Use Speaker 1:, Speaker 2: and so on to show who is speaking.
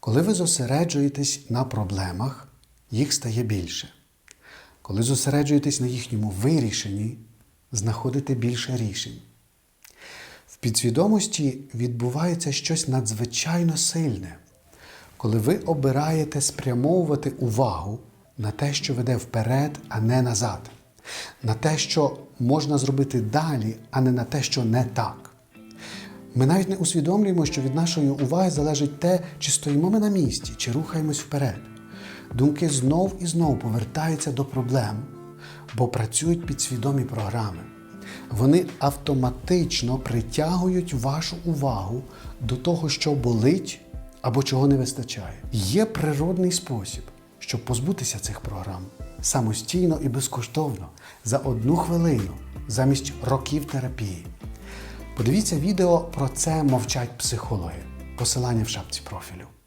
Speaker 1: Коли ви зосереджуєтесь на проблемах, їх стає більше. Коли зосереджуєтесь на їхньому вирішенні, знаходите більше рішень. В підсвідомості відбувається щось надзвичайно сильне, коли ви обираєте спрямовувати увагу на те, що веде вперед, а не назад, на те, що можна зробити далі, а не на те, що не так. Ми навіть не усвідомлюємо, що від нашої уваги залежить те, чи стоїмо ми на місці, чи рухаємось вперед. Думки знов і знов повертаються до проблем, бо працюють підсвідомі програми. Вони автоматично притягують вашу увагу до того, що болить або чого не вистачає. Є природний спосіб, щоб позбутися цих програм самостійно і безкоштовно за одну хвилину замість років терапії. Подивіться відео про це мовчать психологи. Посилання в шапці профілю.